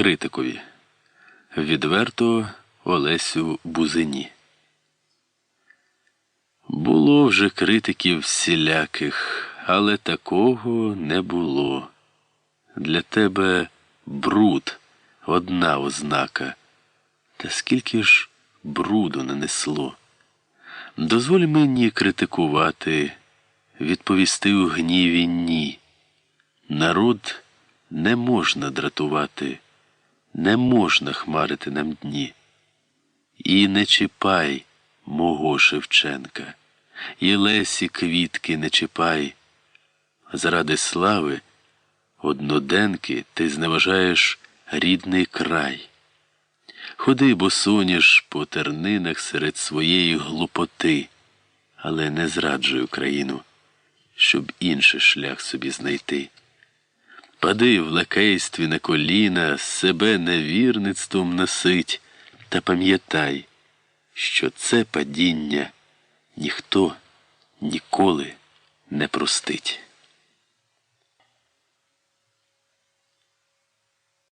критикові. Відверто Олесю Бузині. Було вже критиків всіляких, але такого не було. Для тебе бруд одна ознака. Та скільки ж бруду нанесло. Дозволь мені критикувати, відповісти у гніві ні. Народ не можна дратувати, не можна хмарити нам дні. І не чіпай мого Шевченка, і Лесі квітки не чіпай. Заради слави, одноденки, ти зневажаєш рідний край. Ходи, бо соняш по тернинах серед своєї глупоти, але не зраджуй Україну, щоб інший шлях собі знайти. Пади в лакействі на коліна, себе невірництвом насить, та пам'ятай, що це падіння ніхто ніколи не простить.